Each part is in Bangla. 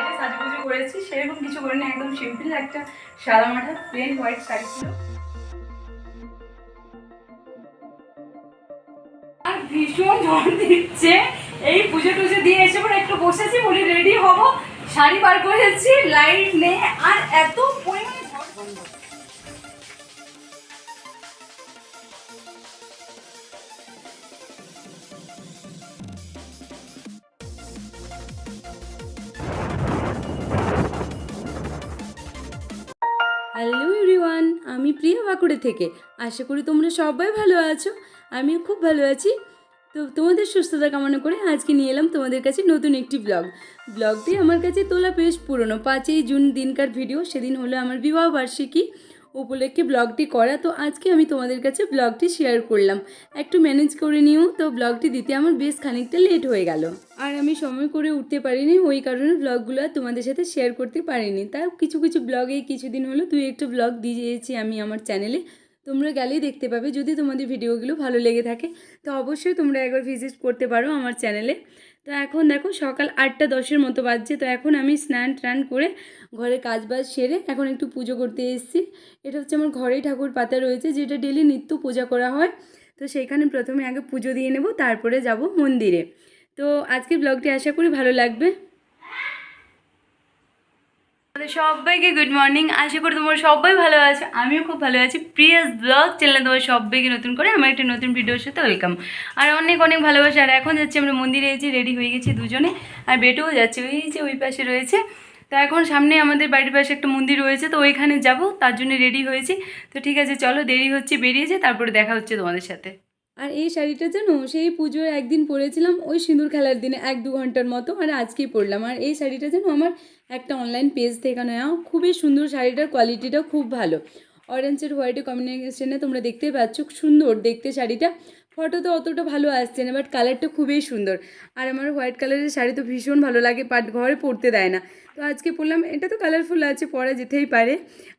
লাইটে সাজুগুজু করেছি, সেরকম কিছু করিনি, একদম সিম্পল একটা সাদা মাঠা প্লেন হোয়াইট শাড়ি ছিল। আর ভীষণ ঝড় দিচ্ছে। এই পুজো টুজো দিয়ে এসে পরে একটু বসেছি, বলি রেডি হব, শাড়ি বার করেছি লাইট নেই, আর এত পরিমাণে আমি প্রিয়া বাঁকুড়ে থেকে। আশা করি তোমরা সবাই ভালো আছো। আমিও খুব ভালো আছি। তো তোমাদের সুস্থতা কামনা করে আজকে নিয়ে এলাম তোমাদের কাছে নতুন একটি ব্লগ। ব্লগটি আমার কাছে তোলা বেশ পুরনো। পাঁচই জুন দিনকার ভিডিও। সেদিন হলো আমার বিবাহ বার্ষিকী উপলক্ষে ব্লগটি করা, তো আজকে আমি তোমাদের কাছে ব্লগটি শেয়ার করলাম। একটু ম্যানেজ করে নিও, তো ব্লগটি দিতে আমার বেশ খানিকটা লেট হয়ে গেল। আর আমি সময় করে উঠতে পারিনি, ওই কারণে ব্লগগুলো আর তোমাদের সাথে শেয়ার করতে পারিনি। তাও কিছু কিছু ব্লগে কিছুদিন হলো, দুই একটা ব্লগ দিয়েছি আমি আমার চ্যানেলে তোমরা গেলেই দেখতে পাবে, যদি তোমাদের ভিডিওগুলো ভালো লেগে থাকে, তো অবশ্যই তোমরা একবার ভিজিট করতে পারো আমার চ্যানেলে তো এখন দেখো সকাল আটটা দশের মতো বাজছে, তো এখন আমি স্নান টান করে ঘরের কাজ বাজ সেরে এখন একটু পুজো করতে এসেছি। এটা হচ্ছে আমার ঘরেই ঠাকুর পাতা রয়েছে, যেটা ডেলি নিত্য পূজা করা হয়। তো সেইখানে প্রথমে আগে পুজো দিয়ে নেব, তারপরে যাব মন্দিরে। তো আজকের ব্লগটি আশা করি ভালো লাগবে। তোমাদের সবাইকে গুড মর্নিং আশা করি তোমরা সবাই ভালো আছো, আমিও খুব ভালো আছি। প্রিয়াস ব্লগ চ্যানেলে তোমার সবাইকে নতুন করে আমার একটা নতুন ভিডিওর সাথে ওয়েলকাম আর অনেক অনেক ভালোবাসা। আর এখন যাচ্ছি আমরা মন্দিরে এসেছি রেডি হয়ে গেছি দুজনে। আর বেটেও যাচ্ছে, ওই যে ওই পাশে রয়েছে। তো এখন সামনে আমাদের বাড়ির পাশে একটা মন্দির রয়েছে, তো ওইখানে যাব, তার জন্য রেডি হয়েছি। তো ঠিক আছে, চলো দেরি হচ্ছে বেরিয়েছে তারপরে দেখা হচ্ছে তোমাদের সাথে। আর এই শাড়িটা জানো সেই পুজোর একদিন পরেছিলাম, ওই সিঁদুর খেলার দিনে এক দু ঘণ্টার মতো, আর আজকেই পরলাম। আর এই শাড়িটা যেন আমার একটা অনলাইন পেজ থেকে নেওয়া, খুবই সুন্দর শাড়িটার কোয়ালিটিটা খুব ভালো। অরেঞ্জের হোয়াইটের কম্বিনেশনে তোমরা দেখতে পাচ্ছ সুন্দর দেখতে শাড়িটা। ফটোতে অতটা ভালো আসছে না বাট কালারটা খুবই সুন্দর। আর আমার হোয়াইট কালারের শাড়ি তো ভীষণ ভালো লাগে পাট ঘরে পরতে দেয় না। তো আজকে পরলাম এটা তো কালারফুল আছে, পরা যেতেই পারে।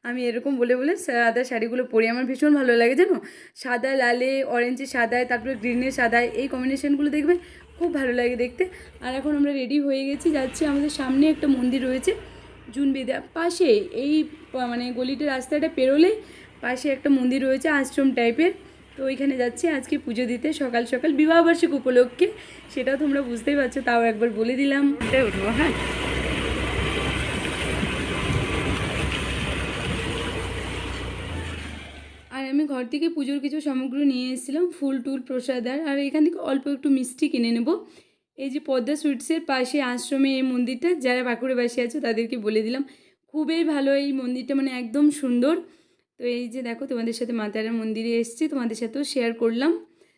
আমি এরকম বলে বলে সাদা শাড়িগুলো পরি, আমার ভীষণ ভালো লাগে, জানো? সাদা, লালে অরেঞ্জে সাদায়, তারপরে গ্রিনের সাদায়, এই কম্বিনেশনগুলো দেখবে খুব ভালো লাগে দেখতে। আর এখন আমরা রেডি হয়ে গেছি, যাচ্ছি আমাদের সামনে একটা মন্দির রয়েছে জুন বেদা পাশে। এই মানে গলিটা রাস্তাটা পেরোলে পাশে একটা মন্দির রয়েছে, আশ্রম টাইপের তো ওইখানে যাচ্ছি আজকে পুজো দিতে সকাল সকাল বিবাহবার্ষিক উপলক্ষে। সেটাও তোমরা বুঝতেই পারছ তাও একবার বলে দিলাম। উঠবো হ্যাঁ। আর আমি ঘর থেকে পুজোর কিছু সামগ্রী নিয়ে এসেছিলাম ফুল টুল প্রসাদ আর আর এখান থেকে অল্প একটু মিষ্টি কিনে নেব। এই যে পদ্মা সুইটসের পাশে আশ্রমে এই মন্দিরটা যারা বাঁকুড়াবাসী আছে তাদেরকে বলে দিলাম খুবই ভালো এই মন্দিরটা মানে একদম সুন্দর। তো এই যে দেখো, তোমাদের সাথে মাতারার মন্দিরে এসেছি, তোমাদের সাথেও শেয়ার করলাম।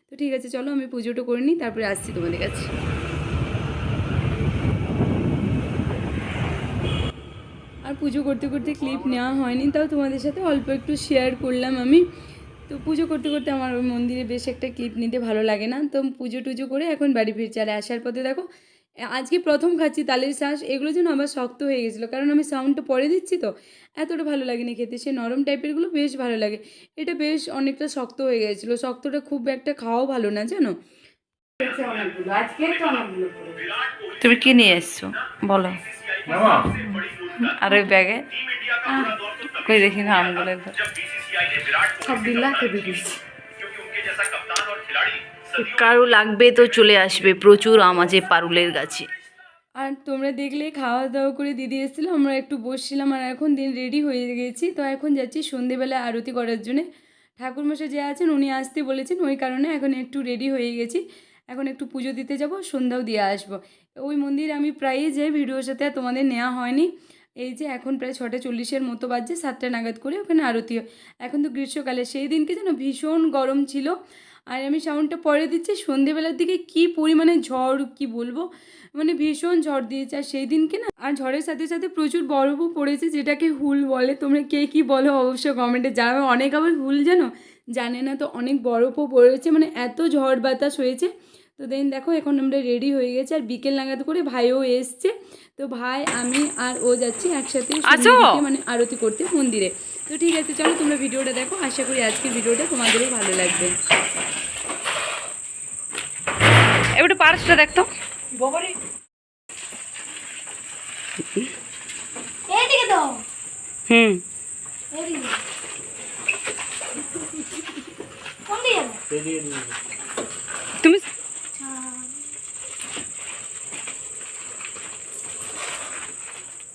তো ঠিক আছে, চলো আমি পুজোটা করে নিই, তারপরে আসছি তোমাদের কাছে। আর পুজো করতে করতে ক্লিপ নেওয়া হয়নি, তাও তোমাদের সাথে অল্প একটু শেয়ার করলাম আমি। তো পুজো করতে করতে আমার ওই মন্দিরে বেশ একটা ক্লিপ নিতে ভালো লাগে না। তো পুজো টুজো করে এখন বাড়ি ফিরছি। আর আসার পথে দেখো আজকে প্রথম খাচ্ছি তালের শ্বাস এগুলো যেন আবার শক্ত হয়ে গেছিল। কারণ আমি সাউন্ডটা পরে দিচ্ছি তো এতটা ভালো লাগে লাগেনি খেতে। সে নরম টাইপেরগুলো বেশ ভালো লাগে। এটা বেশ অনেকটা শক্ত হয়ে গেছিল। শক্তটা খুব একটা খাওয়াও ভালো না জানো। তুমি কি নিয়ে এসছো? বলো। আর ওই ব্যাগে? কই দেখি না আমগুলো একবার সব বিলাতে বেরিয়েছি কারও লাগবে তো চলে আসবে, প্রচুর আম আছে পারুলের গাছে। আর তোমরা দেখলে খাওয়া দাওয়া করে দিদি এসেছিল, আমরা একটু বসছিলাম আর এখন দিন রেডি হয়ে গেছি, তো এখন যাচ্ছি সন্ধেবেলা আরতি করার জন্যে। ঠাকুরমশাই যে আছেন, উনি আসতে বলেছেন, ওই কারণে এখন একটু রেডি হয়ে গেছি। এখন একটু পুজো দিতে যাব, সন্ধ্যাও দিয়ে আসব। ওই মন্দির আমি প্রায়ই যাই, ভিডিওর সাথে তোমাদের নেওয়া হয়নি। এই যে এখন প্রায় ছটা চল্লিশের মতো বাজছে, সাতটা নাগাদ করে ওখানে আরতি হয়। এখন তো গ্রীষ্মকালে, সেই দিনকে যেন ভীষণ গরম ছিল। আর আমি সাউন্ডটা পরে দিচ্ছি। সন্ধেবেলার দিকে কি পরিমাণে ঝড় কি বলব? মানে ভীষণ ঝড় দিয়েছে। আর সেই দিনকে না আর ঝড়ের সাথে সাথে প্রচুর বরফও পড়েছে যেটাকে হুল বলে। তোমরা কে কি বলো অবশ্যই কমেন্টে জানাবে। অনেক আবার হুল জানো? জানে না তো অনেক বরফও পড়েছে। মানে এত ঝড় বাতাস হয়েছে। তো দেন দেখো এখন আমরা রেডি হয়ে গেছি। আর বিকেল নাগাদ করে ভাইও এসছে। তো ভাই আমি আর ও যাচ্ছি একসাথে। মানে আরতি করতে মন্দিরে। তো ঠিক আছে চলো তোমরা ভিডিওটা দেখো। আশা করি আজকের ভিডিওটা তোমাদেরও ভালো লাগবে। এবারে পার্সটা দেখতো বাবারে দাও হুম। এদিকে কোন দিকে তুমি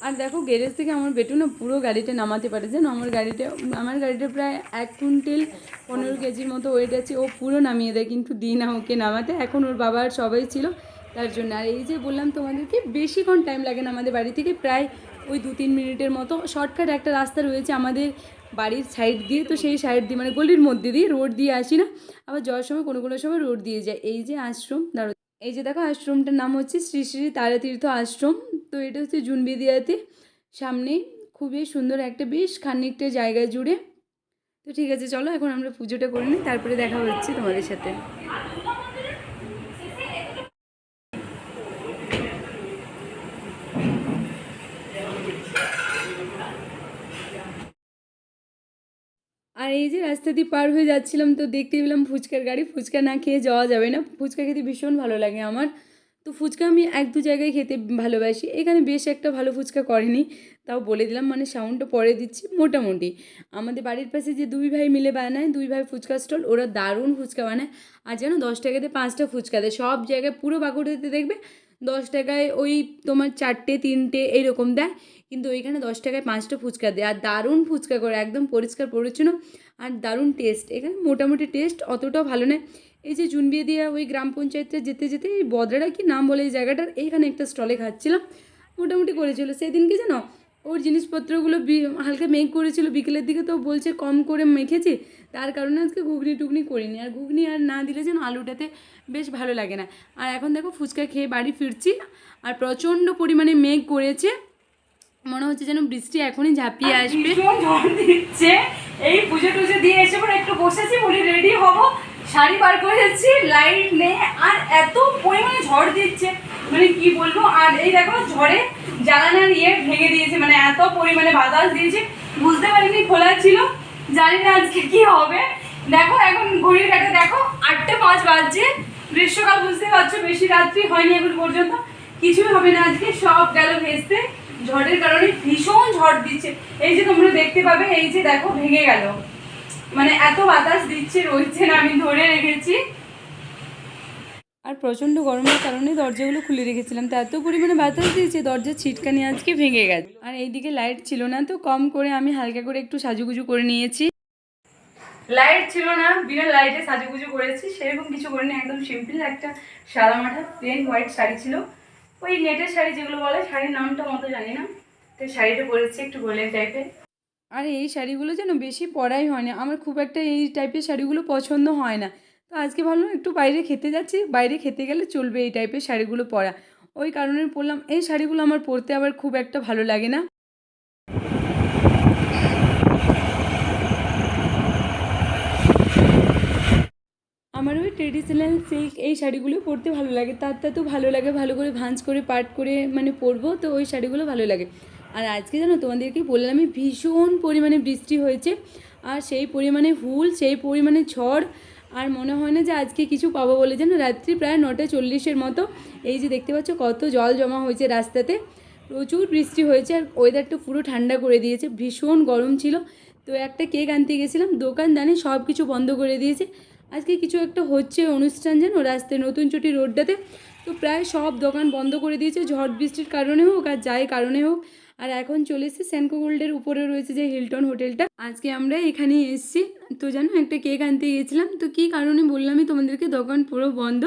আর দেখো গ্যারেজ থেকে আমার বেটু না পুরো গাড়িটা নামাতে পারে, যেন আমার গাড়িটা আমার গাড়িটা প্রায় এক কুইন্টেল পনেরো কেজির মতো ওয়েট আছে, ও পুরো নামিয়ে দেয়, কিন্তু দিই না ওকে নামাতে। এখন ওর বাবার সবাই ছিল, তার জন্য। আর এই যে বললাম তোমাদেরকে, বেশিক্ষণ টাইম লাগে না আমাদের বাড়ি থেকে, প্রায় ওই দু তিন মিনিটের মতো। শর্টকাট একটা রাস্তা রয়েছে আমাদের বাড়ির সাইড দিয়ে, তো সেই সাইড দিয়ে মানে গলির মধ্যে দিয়ে রোড দিয়ে আসি না, আবার যাওয়ার সময় কোনো কোনো সময় রোড দিয়ে যায় এই যে আশ্রম দাঁড়ো এই যে দেখো আশ্রমটার নাম হচ্ছে শ্রী শ্রী তারাতীর্থ আশ্রম। তো এটা হচ্ছে জুনবেদিয়াতে। সামনে খুবই সুন্দর একটা বেশ খানিকটা জায়গা জুড়ে। তো ঠিক আছে, চলো এখন আমরা পুজোটা করে নিই, তারপরে দেখা হচ্ছে তোমাদের সাথে। আর এই যে রাস্তা দিয়ে পার হয়ে যাচ্ছিলাম, তো দেখতে পেলাম ফুচকার গাড়ি। ফুচকা না খেয়ে যাওয়া যাবে না। ফুচকা খেতে ভীষণ ভালো লাগে আমার। তো ফুচকা আমি এক দু জায়গায় খেতে ভালোবাসি। এখানে বেশ একটা ভালো ফুচকা করেনি, তাও বলে দিলাম মানে সাউন্ডটা পরে দিচ্ছি মোটামুটি। আমাদের বাড়ির পাশে যে দুই ভাই মিলে বানায়, দুই ভাই ফুচকা স্টল ওরা দারুণ ফুচকা বানায়। আর যেন দশ টাকাতে পাঁচটা ফুচকা দেয়। সব জায়গায়, পুরো বাঁকুড়াতে দেখবে, দশ টাকায় ওই তোমার চারটে, তিনটে এইরকম দেয়। কিন্তু ওইখানে দশ টাকায় পাঁচটা ফুচকা দেয়। আর দারুণ ফুচকা করে, একদম পরিষ্কার পরিচ্ছন্ন আর দারুণ টেস্ট এখানে মোটামুটি টেস্ট অতটাও ভালো নয়। এই যে জুনবিয়ে দিয়া ওই গ্রাম পঞ্চায়েতটা যেতে যেতে এই বদরাটা কি নাম বলে এই জায়গাটার? এইখানে একটা স্টলে খাচ্ছিলাম। মোটামুটি করেছিল। সেদিনকে জানো? ওর জিনিসপত্রগুলো হালকা মেঘ করেছিল বিকেলের দিকে তো বলছে কম করে মেখেছি। তার কারণে আজকে ঘুগনি টুগনি করিনি। আর ঘুগনি আর না দিলে যেন আলুটাতে বেশ ভালো লাগে না। আর এখন দেখো ফুচকা খেয়ে বাড়ি ফিরছি। আর প্রচণ্ড পরিমাণে মেঘ করেছে। মনে হচ্ছে যেন বৃষ্টি এখনই ঝাঁপিয়ে আসবে। এই পুজো টুজো দিয়ে এসে পরে একটু বসেছি বলি রেডি হব। শাড়ি বার করেছি লাইট নেই, আর এত পরিমাণে ঝড় দিচ্ছে। মানে কি বলব, আর এই দেখো, ঝড়ে জানালার ইয়ে ভেঙে দিয়েছে মানে এত পরিমাণে বাতাস দিয়েছে। বুঝতে পারিনি, খোলা ছিল, জানি না আজকে কি হবে। দেখো, এখন ঘড়ির কাটে, দেখো, আটটা পাঁচ বাজছে। গ্রীষ্মকাল বুঝতে পারছ, বেশি রাত্রি হয়নি এখন পর্যন্ত। কিছুই হবে না আজকে, সব গেল ভেস্তে। ঝড়ের কারণে ভীষণ ঝড় দিচ্ছে। এই যে তোমরা দেখতে পাবে, এই যে দেখো, ভেঙে গেল। মানে এত বাতাস দিচ্ছে রয়েছে না আমি ধরে রেখেছি। আর প্রচণ্ড গরমের কারণে দরজাগুলো খুলে রেখেছিলাম তো এত পরিমাণে বাতাস দিয়েছে দরজার ছিটকানি আজকে ভেঙে গেছে। আর এইদিকে লাইট ছিল না তো কম করে আমি হালকা করে একটু সাজুগুজু করে নিয়েছি। লাইট ছিল না বিনা লাইটে সাজুগুজু করেছি সেরকম কিছু করিনি একদম সিম্পল একটা সাদা মাঠা প্লেন হোয়াইট শাড়ি ছিল। ওই নেটের শাড়ি যেগুলো বলে শাড়ির নামটা মতো জানি না তো শাড়িটা পরেছি একটু গোল্ডেন টাইপের আর এই শাড়িগুলো যেন বেশি পরাই হয় না। আমার খুব একটা এই টাইপের শাড়িগুলো পছন্দ হয় না। তো আজকে ভাবলাম একটু বাইরে খেতে যাচ্ছি। বাইরে খেতে গেলে চলবে এই টাইপের শাড়িগুলো পরা। ওই কারণে পরলাম এই শাড়িগুলো আমার পরতে আবার খুব একটা ভালো লাগে না। আমার ওই ট্রেডিশনাল সিল্ক এই শাড়িগুলো পরতে ভালো লাগে। তার তো ভালো লাগে, ভালো করে ভাঁজ করে পাট করে মানে পরবো। তো ওই শাড়িগুলো ভালো লাগে। আর আজকে জানো, তোমাদেরকে বললাম আমি ভীষণ পরিমাণে বৃষ্টি হয়েছে, আর সেই পরিমাণে হুল, সেই পরিমাণে ঝড়, আর মনে হয় না যে আজকে কিছু পাবো বলে। যেন রাত্রি প্রায় নটা চল্লিশের মতো। এই যে দেখতে পাচ্ছ কত জল জমা হয়েছে রাস্তাতে। প্রচুর বৃষ্টি হয়েছে আর ওয়েদারটা পুরো ঠান্ডা করে দিয়েছে, ভীষণ গরম ছিল। তো একটা কেক আনতে গেছিলাম দোকানদানি সব কিছু বন্ধ করে দিয়েছে। আজকে কিছু একটা হচ্ছে অনুষ্ঠান যেন রাস্তায় নতুন চটি রোডটাতে। তো প্রায় সব দোকান বন্ধ করে দিয়েছে, ঝড় বৃষ্টির কারণে হোক আর যাই কারণে হোক। আর এখন চলে এসেছি সেনকো গোল্ডের উপরে রয়েছে যে হিলটন হোটেলটা আজকে আমরা এখানে এসেছি। তো জানো, একটা কেক আনতে গিয়েছিলাম। তো কী কারণে বললামই তোমাদেরকে, দোকান পুরো বন্ধ।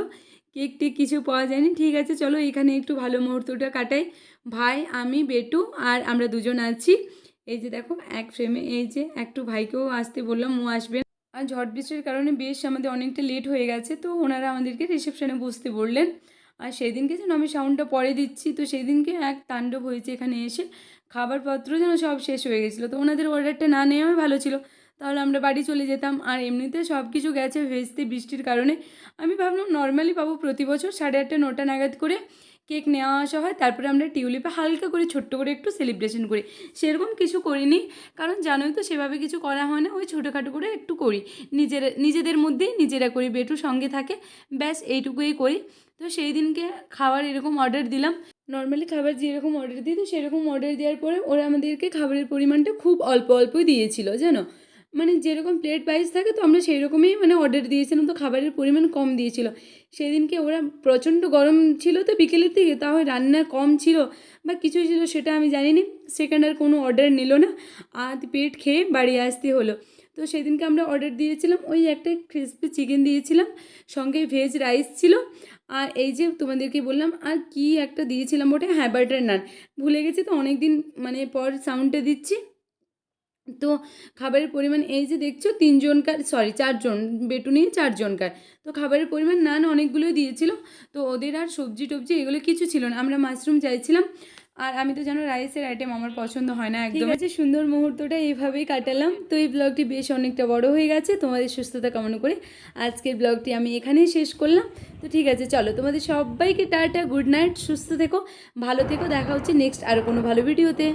কেক টেক কিছু পাওয়া যায়নি। ঠিক আছে, চলো এখানে একটু ভালো মুহূর্তটা কাটাই। ভাই, আমি, বেটু আর আমরা দুজন আছি। এই যে দেখো, এক ফ্রেমে এই যে একটু ভাইকেও আসতে বললাম, ও আসবে আর ঝড় বৃষ্টির কারণে বেশ আমাদের অনেকটা লেট হয়ে গেছে। তো ওনারা আমাদেরকে রিসেপশনে বসতে বললেন। আর সেই দিনকে যেন আমি সাউন্ডটা পরে দিচ্ছি, তো সেই দিনকে এক তাণ্ডব হয়েছে এখানে এসে। খাবারপত্র যেন সব শেষ হয়ে গেছিল, তো ওনাদের অর্ডারটা না নেওয়াই ভালো ছিল। তাহলে আমরা বাড়ি চলে যেতাম, আর এমনিতে সব কিছু গেছে ভেজতে বৃষ্টির কারণে। আমি ভাবলাম নর্মালি পাবো প্রতি বছর সাড়ে আটটা, নটা নাগাদ করে কেক নেওয়া আসা হয়, তারপরে আমরা টিউলিপে হালকা করে ছোট্ট করে একটু সেলিব্রেশন করি। সেরকম কিছু করিনি, কারণ জানোই তো সেভাবে কিছু করা হয় না, ওই ছোটোখাটো করে একটু করি। নিজেরা, নিজেদের মধ্যেই নিজেরা করি, বেটু সঙ্গে থাকে, ব্যাস এইটুকুই করি। তো সেই দিনকে খাবার এরকম অর্ডার দিলাম। নর্মালি খাবার যেরকম অর্ডার দিত সেরকম অর্ডার দেওয়ার পরে ওরা আমাদেরকে খাবারের পরিমাণটা খুব অল্প অল্প দিয়েছিল, জানো? মানে যেরকম প্লেট ওয়াইজ থাকে, তো আমরা সেই রকমই মানে অর্ডার দিয়েছিলাম, তো খাবারের পরিমাণ কম দিয়েছিল। সেদিনকে ওরা প্রচণ্ড গরম ছিল, তো বিকেলের দিকে, তাও রান্না কম ছিল বা কিছু ছিল সেটা আমি জানি না সেখানে আর কোনো অর্ডার নিল না। আর পেট খেয়ে বাড়ি আসতে হলো। তো সেদিনকে আমরা অর্ডার দিয়েছিলাম, ওই একটা ক্রিসপি চিকেন দিয়েছিলাম, সঙ্গে ভেজ রাইস ছিল। আর এই যে তোমাদেরকে বললাম, আর কি একটা দিয়েছিলাম ওটা হ্যাঁ বাটার নান ভুলে গেছি তো অনেক দিন মানে পর সাউন্ডটা দিচ্ছি। তো খাবারের পরিমাণ, এই যে দেখছ, তিনজনকার সরি চারজন বেটু নিয়ে চারজনকার। তো খাবারের পরিমাণ নান অনেকগুলোই দিয়েছিল। তো ওদের আর সবজি টবজি এগুলো কিছু ছিল না। আমরা মাশরুম চাইছিলাম। আর আমি তো জানো রাইসের আইটেম আমার পছন্দ হয় না একদম আছে সুন্দর মুহূর্তটা এইভাবেই কাটালাম। তো এই ব্লগটি বেশ অনেকটা বড় হয়ে গেছে তোমাদের সুস্থতা কামনা করে আজকের ব্লগটি আমি এখানেই শেষ করলাম। তো ঠিক আছে চলো তোমাদের সবাইকে টাটা গুড নাইট সুস্থ থেকো ভালো থেকো দেখা হচ্ছে নেক্সট আরও কোনো ভালো ভিডিওতে